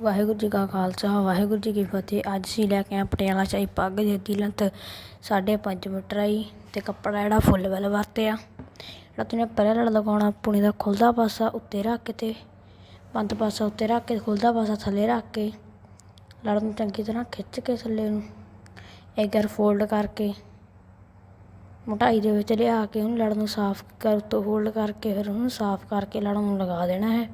ਵਾਹਿਗੁਰੂ ਜੀ ਕਾ ਖਾਲਸਾ, ਵਾਹਿਗੁਰੂ ਜੀ ਕੀ ਫਤਿਹ। ਅੱਜ ਅਸੀਂ ਲੈ ਕੇ ਆਏ ਪਟਿਆਲਾ ਸ਼ਾਹੀ ਪੱਗ ਜਿਹਦੀ ਲੈਂਥ ਸਾਢੇ ਪੰਜ ਮੀਟਰ ਆਈ ਤੇ ਕੱਪੜਾ ਜਿਹੜਾ ਫੁੱਲ ਵੈਲ ਵਰਤਿਆ। ਜਿਹੜਾ ਤੁਸੀਂ ਪਹਿਲਾਂ ਲੜ ਲਗਾਉਣਾ, ਪੁਣੀ ਦਾ ਖੁੱਲਦਾ ਪਾਸਾ ਉੱਤੇ ਰੱਖ ਕੇ ਤੇ ਬੰਦ ਪਾਸਾ ਉੱਤੇ ਰੱਖ ਕੇ, ਖੁੱਲਦਾ ਪਾਸਾ ਥੱਲੇ ਰੱਖ ਕੇ ਲੜ ਨੂੰ ਚੰਗੀ ਤਰ੍ਹਾਂ ਖਿੱਚ ਕੇ ਥੱਲੇ ਨੂੰ, ਇੱਕ ਵਾਰ ਫੋਲਡ ਕਰਕੇ, ਮੋਟਾਈ ਦੇ ਵਿੱਚ ਲਿਆ ਕੇ ਉਹਨੂੰ ਲੜ ਨੂੰ ਸਾਫ਼ ਕਰ, ਉੱਤੋਂ ਫੋਲਡ ਕਰਕੇ, ਫਿਰ ਉਹਨੂੰ ਸਾਫ਼ ਕਰਕੇ ਲੜ ਨੂੰ ਲਗਾ ਦੇਣਾ ਹੈ।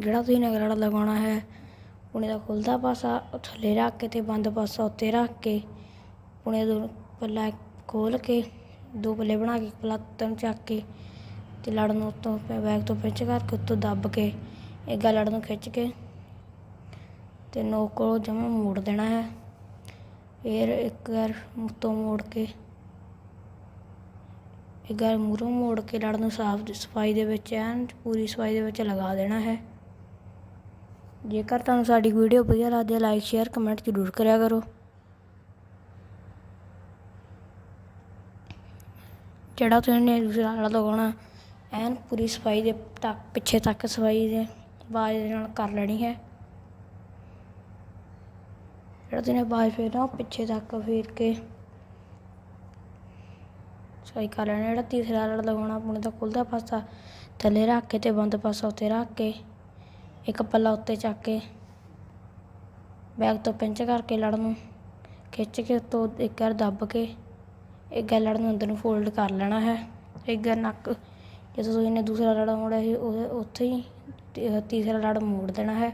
ਜਿਹੜਾ ਤੁਸੀਂ ਨਗਰਾ ਲਗਾਉਣਾ ਹੈ ਪੁਣੇ ਦਾ ਖੁੱਲਦਾ ਪਾਸਾ ਥੱਲੇ ਰੱਖ ਕੇ ਤੇ ਬੰਦ ਪਾਸਾ ਉੱਤੇ ਰੱਖ ਕੇ ਪੁਣੇ ਦੋ ਪੱਲਾ ਖੋਲ ਕੇ, ਦੋ ਪੱਲੇ ਬਣਾ ਕੇ ਪੱਲਾ ਨੂੰ ਚੱਕ ਕੇ ਤੇ ਲੜ ਨੂੰ ਉੱਤੋਂ ਬੈਗ ਤੋਂ ਪਿੱਛ ਕਰਕੇ ਉੱਤੋਂ ਦੱਬ ਕੇ ਇੱਕ ਲੜ ਨੂੰ ਖਿੱਚ ਕੇ ਤੇ ਨੋਕ ਕੋਲ ਜਮਾ ਮੋੜ ਦੇਣਾ ਹੈ। ਫਿਰ ਇੱਕ ਵਾਰ ਉੱਤੋਂ ਮੋੜ ਕੇ, ਇੱਕ ਵਾਰ ਮੂਹਰੋਂ ਮੋੜ ਕੇ ਲੜ ਨੂੰ ਸਾਫ਼ ਸਫ਼ਾਈ ਦੇ ਵਿੱਚ ਐਨ ਪੂਰੀ ਸਫ਼ਾਈ ਦੇ ਵਿੱਚ ਲਗਾ ਦੇਣਾ ਹੈ। ਜੇਕਰ ਤੁਹਾਨੂੰ ਸਾਡੀ ਵੀਡੀਓ ਵਧੀਆ ਲੱਗਦੀ ਹੈ ਲਾਈਕ ਸ਼ੇਅਰ ਕਮੈਂਟ ਜ਼ਰੂਰ ਕਰਿਆ ਕਰੋ। ਜਿਹੜਾ ਤੁਸੀਂ ਨੇ ਦੂਸਰਾ ਵਾਲਾ ਲਗਾਉਣਾ, ਐਨ ਪੂਰੀ ਸਫ਼ਾਈ ਦੇ ਤੱਕ, ਪਿੱਛੇ ਤੱਕ ਸਫ਼ਾਈ ਦੇ ਬਾਜ ਦੇ ਨਾਲ ਕਰ ਲੈਣੀ ਹੈ। ਜਿਹੜਾ ਤੁਸੀਂ ਬਾਜ ਫੇਰਨਾ, ਉਹ ਪਿੱਛੇ ਤੱਕ ਫੇਰ ਕੇ ਸਫ਼ਾਈ ਕਰ ਲੈਣਾ ਜਿਹੜਾ ਤੀਸਰਾ ਵਾਲਾ ਲਗਾਉਣਾ, ਆਪਣੇ ਦਾ ਖੁੱਲਦਾ ਪਾਸਾ, ਥੱਲੇ ਰੱਖ ਕੇ ਤੇ ਬੰਦ ਪਾਸਾ ਉੱਤੇ ਰੱਖ ਕੇ। ਇੱਕ ਪੱਲਾ ਉੱਤੇ ਚੱਕ ਕੇ ਬੈਗ ਤੋਂ ਪਿੰਚ ਕਰਕੇ ਲੜ ਨੂੰ, ਖਿੱਚ ਕੇ ਉੱਤੋਂ ਇੱਕ ਵਾਰ ਦੱਬ ਕੇ ਇੱਕ ਗੱਲ ਲੜ ਨੂੰ ਅੰਦਰ ਨੂੰ ਫੋਲਡ ਕਰ ਲੈਣਾ ਹੈ। ਇੱਕ ਗੱਲ ਨੱਕ, ਜਦੋਂ ਤੁਸੀਂ ਨੇ ਦੂਸਰਾ ਲੜ ਮੋੜਿਆ ਸੀ ਉਹਦੇ ਉੱਥੇ ਹੀ ਤੀਸਰਾ ਲੜ ਮੋੜ ਦੇਣਾ ਹੈ।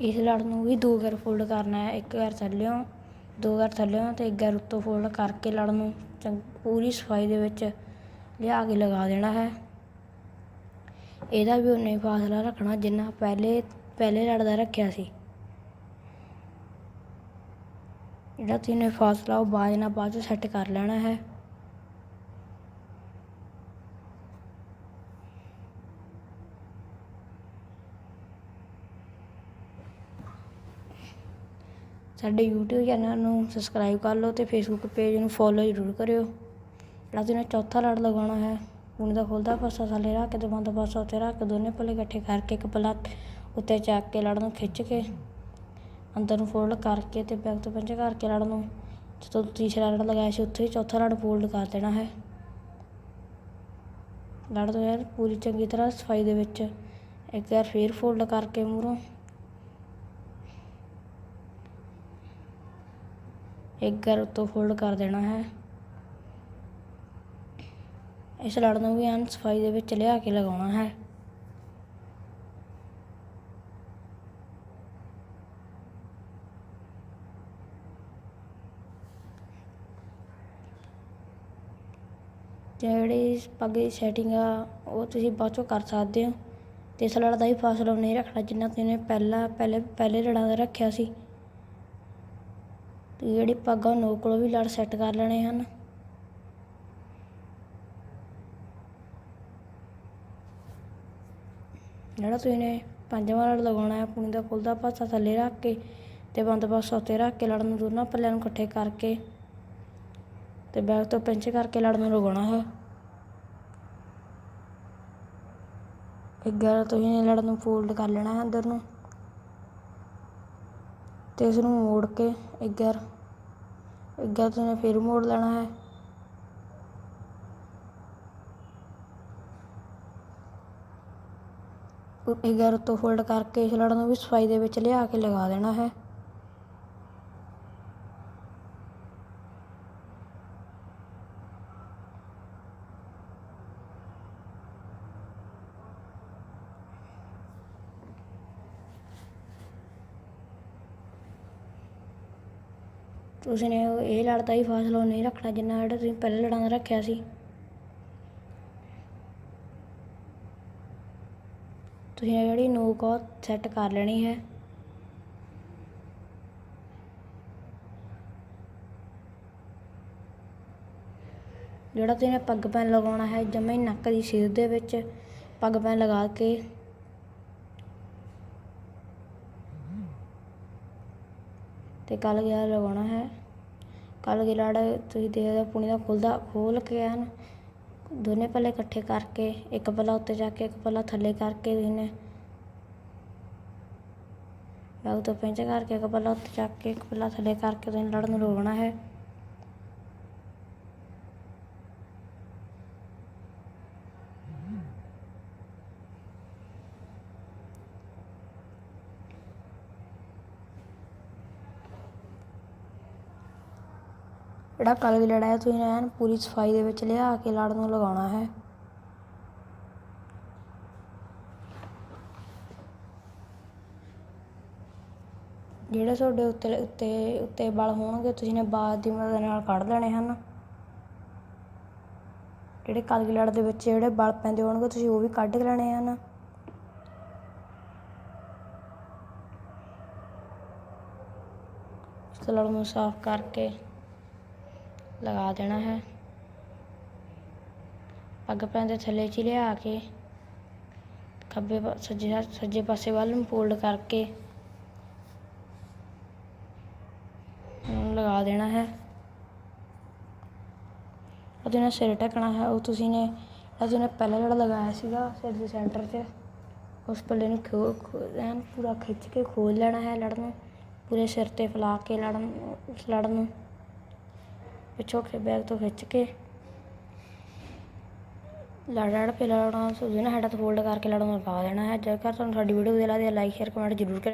ਇਸ ਲੜ ਨੂੰ ਵੀ ਦੋ ਵਾਰ ਫੋਲਡ ਕਰਨਾ ਹੈ, ਇੱਕ ਵਾਰ ਥੱਲਿਓਂ ਦੋ ਵਾਰ ਥੱਲਿਓਂ ਅਤੇ ਇੱਕ ਵਾਰ ਉੱਤੋਂ ਫੋਲਡ ਕਰਕੇ ਲੜ ਨੂੰ ਚੰਗ ਪੂਰੀ ਸਫ਼ਾਈ ਦੇ ਵਿੱਚ ਲਿਆ ਕੇ ਲਗਾ ਦੇਣਾ ਹੈ। ਇਹਦਾ ਵੀ ਉਨਾ ਹੀ ਫਾਸਲਾ ਰੱਖਣਾ ਜਿੰਨਾ ਪਹਿਲੇ ਪਹਿਲੇ ਲੜ ਦਾ ਰੱਖਿਆ ਸੀ। ਜਿਹੜਾ ਤੁਸੀਂ ਨੇ ਫਾਸਲਾ ਉਹ ਬਾਜ ਨਾਲ ਬਾਅਦ ਚ ਸੈੱਟ ਕਰ ਲੈਣਾ ਹੈ। ਸਾਡੇ YouTube ਚੈਨਲ ਨੂੰ ਸਬਸਕ੍ਰਾਈਬ ਕਰ ਲਓ ਤੇ Facebook ਪੇਜ ਨੂੰ ਫੋਲੋ ਜ਼ਰੂਰ ਕਰਿਓ। ਜਿਹੜਾ ਤੁਸੀਂ ਚੌਥਾ ਲੜ ਲਗਾਉਣਾ ਹੈ। ਹੁਣ ਦਾ ਖੁੱਲਦਾ ਪਾਸਾ ਥੱਲੇ ਰੱਖ ਕੇ ਤੇ ਬੰਦ ਪਾਸਾ ਉੱਤੇ ਰੱਖ ਕੇ ਦੋਨੇ ਪੱਲੇ ਇਕੱਠੇ ਕਰਕੇ ਇੱਕ ਪੱਲਾ ਉੱਤੇ ਚੱਕ ਕੇ ਲੜ ਨੂੰ ਖਿੱਚ ਕੇ ਅੰਦਰ ਨੂੰ ਫੋਲਡ ਕਰਕੇ ਤੇ ਬੈਕ ਤੋਂ ਪਿੰਚ ਕਰਕੇ ਲੜ ਨੂੰ। ਜਦੋਂ ਤੀਸਰਾ ਲੜ ਲਗਾਇਆ ਸੀ ਉੱਥੇ ਹੀ ਚੌਥਾ ਲੜ ਫੋਲਡ ਕਰ ਦੇਣਾ ਹੈ। ਲੜ ਤੋਂ ਯਾਰ ਪੂਰੀ ਚੰਗੀ ਤਰ੍ਹਾਂ ਸਫ਼ਾਈ ਦੇ ਵਿੱਚ ਇੱਕ ਵਾਰ ਫੇਰ ਫੋਲਡ ਕਰਕੇ ਮੂਹਰੋਂ ਇੱਕ ਵਾਰ ਉੱਤੋਂ ਫੋਲਡ ਕਰ ਦੇਣਾ ਹੈ। ਇਸ ਲੜ ਨੂੰ ਵੀ ਐਨ ਸਫ਼ਾਈ ਦੇ ਵਿੱਚ ਲਿਆ ਕੇ ਲਗਾਉਣਾ ਹੈ। ਜਿਹੜੀ ਪੱਗ ਦੀ ਸੈਟਿੰਗ ਆ, ਉਹ ਤੁਸੀਂ ਬਾਅਦ ਚੋਂ ਕਰ ਸਕਦੇ ਹੋ। ਤੇ ਇਸ ਲੜ ਦਾ ਹੀ ਫਾਸਲਾ ਨਹੀਂ ਰੱਖਣਾ ਜਿੰਨਾ ਤੁਸੀਂ ਪਹਿਲਾਂ, ਪਹਿਲੇ ਪਹਿਲੇ ਲੜਾਂ ਦਾ ਰੱਖਿਆ ਸੀ। ਤੇ ਜਿਹੜੀ ਪੱਗਾਂ ਆ ਨੋਕ ਕੋਲੋਂ ਵੀ ਲੜ ਸੈੱਟ ਕਰ ਲੈਣੇ ਹਨ। ਜਿਹੜਾ ਤੁਸੀਂ ਨੇ ਪੰਜਵਾਂ ਲੜ ਲਗਾਉਣਾ ਹੈ, ਪੁਣੀ ਦਾ ਖੁੱਲਦਾ ਪਾਸਾ ਥੱਲੇ ਰੱਖ ਕੇ ਤੇ ਬੰਦ ਪਾਸਾ ਉੱਤੇ ਰੱਖ ਕੇ ਲੜ ਨੂੰ ਦੋਨਾਂ ਪੱਲਿਆਂ ਨੂੰ ਇਕੱਠੇ ਕਰਕੇ ਤੇ ਬੈਕ ਤੋਂ ਪਿੰਚ ਕਰਕੇ ਲੜ ਨੂੰ ਲਗਾਉਣਾ ਹੈ। ਇੱਕ ਗੱਲ ਤੁਸੀਂ ਨੇ ਲੜ ਨੂੰ ਫੋਲਡ ਕਰ ਲੈਣਾ ਹੈ ਅੰਦਰ ਨੂੰ। ਅਤੇ ਇਸ ਨੂੰ ਮੋੜ ਕੇ ਇੱਕ ਵਾਰ ਤੋਂ ਫਿਰ ਮੋੜ ਲੈਣਾ ਹੈ। ਇੱਕ ਤੋਂ ਫੋਲਡ ਕਰਕੇ ਇਸ ਲੜ ਨੂੰ ਵੀ ਸਫ਼ਾਈ ਦੇ ਵਿੱਚ ਲਿਆ ਕੇ ਲਗਾ ਦੇਣਾ ਹੈ। ਤੁਸੀਂ ਨੇ ਇਹ ਲੜ ਹੀ ਫਾਸਲਾ ਨਹੀਂ ਰੱਖਣਾ ਜਿੰਨਾ ਜਿਹੜਾ ਤੁਸੀਂ ਪਹਿਲੇ ਲੜਾਂ ਰੱਖਿਆ ਸੀ। ਤੁਸੀਂ ਇਹ ਜਿਹੜੀ ਨੋਕ ਆ ਸੈੱਟ ਕਰ ਲੈਣੀ ਹੈ। ਜਿਹੜਾ ਤੁਸੀਂ ਨੇ ਪੱਗ ਪੈਨ ਲਗਾਉਣਾ ਹੈ ਜਮਾ ਨੱਕ ਦੀ ਸਿਰ ਦੇ ਵਿੱਚ ਪੱਗ ਪੈਨ ਲਗਾ ਕੇ ਤੇ ਕੱਲ ਗਿਆ ਲਗਾਉਣਾ ਹੈ। ਕੱਲ ਗਿਆ ਲੜ ਤੁਸੀਂ ਦੇਖਦੇ ਪੁਣੀ ਦਾ ਖੁੱਲਦਾ ਖੋਲ ਕੇ ਐਨ ਦੋਨੇ ਪੱਲੇ ਇਕੱਠੇ ਕਰਕੇ, ਇੱਕ ਪੱਲਾ ਉੱਤੇ ਜਾ ਕੇ, ਇੱਕ ਪੱਲਾ ਥੱਲੇ ਕਰਕੇ ਤੁਸੀਂ ਨੇ ਤੋਂ ਪਿੰਚ ਕਰਕੇ ਇੱਕ ਪੱਲਾ ਉੱਤੇ ਚੱਕ ਕੇ, ਇੱਕ ਪੱਲਾ ਥੱਲੇ ਕਰਕੇ ਤੁਸੀਂ ਲੜ ਨੂੰ ਰੋਕਣਾ ਹੈ। ਜਿਹੜਾ ਕਲ ਦੀ ਲੜਾ ਹੈ ਤੁਸੀਂ ਐਨ ਪੂਰੀ ਸਫ਼ਾਈ ਦੇ ਵਿੱਚ ਲਿਆ ਕੇ ਲੜ ਨੂੰ ਲਗਾਉਣਾ ਹੈ। ਜਿਹੜੇ ਤੁਹਾਡੇ ਉੱਤੇ ਉੱਤੇ ਉੱਤੇ ਬਲ ਹੋਣਗੇ, ਤੁਸੀਂ ਨੇ ਬਾਦ ਦੀ ਮਦਦ ਨਾਲ ਕੱਢ ਲੈਣੇ ਹਨ। ਜਿਹੜੇ ਕਲਗੀ ਦੇ ਵਿੱਚ ਜਿਹੜੇ ਬਲ ਪੈਂਦੇ ਹੋਣਗੇ, ਤੁਸੀਂ ਉਹ ਵੀ ਕੱਢ ਲੈਣੇ ਹਨ। ਇਸ ਲੜ ਨੂੰ ਸਾਫ਼ ਕਰਕੇ ਲਗਾ ਦੇਣਾ ਹੈ। ਪੱਗ ਪੈਣ ਥੱਲੇ ਚ ਹੀ ਲਿਆ ਕੇ, ਖੱਬੇ ਸੱਜੇ ਸੱਜੇ ਪਾਸੇ ਵੱਲ ਨੂੰ ਫੋਲਡ ਕਰਕੇ ਲਗਾ ਦੇਣਾ ਹੈ। ਉਹਦੇ ਨਾਲ ਸਿਰ ਢੱਕਣਾ ਹੈ। ਉਹ ਤੁਸੀਂ ਨੇ, ਅਸੀਂ ਨੇ ਪਹਿਲਾਂ ਜਿਹੜਾ ਲਗਾਇਆ ਸੀਗਾ ਸਿਰ ਦੇ ਸੈਂਟਰ 'ਤੇ, ਉਸ ਪੱਲੇ ਨੂੰ ਖੋ, ਖੋ- ਐਨ ਪੂਰਾ ਖਿੱਚ ਕੇ ਖੋਲ ਲੈਣਾ ਹੈ ਲੜ ਨੂੰ। ਪੂਰੇ ਸਿਰ ਤੇ ਫੈਲਾ ਕੇ ਲੜਨ ਨੂੰ ਉਸ ਲੜ ਨੂੰ। ਪਿੱਛੋਂ ਕੇ ਬੈਗ ਤੋਂ ਖਿੱਚ ਕੇ ਲੜ ਲੜ ਪੇ ਲੜਾਉਣਾ ਸੋਜੇ ਨਾ ਹੈਡ ਤੋਂ ਫੋਲਡ ਕਰਕੇ ਲੜ ਪਾ ਦੇਣਾ ਹੈ। ਜੇਕਰ ਤੁਹਾਨੂੰ ਸਾਡੀ ਵੀਡੀਓ ਵਧੀਆ ਲੱਗਦੀ ਹੈ ਲਾਈਕ ਸ਼ੇਅਰ ਕਮੈਂਟ ਜ਼ਰੂਰ ਕਰੇ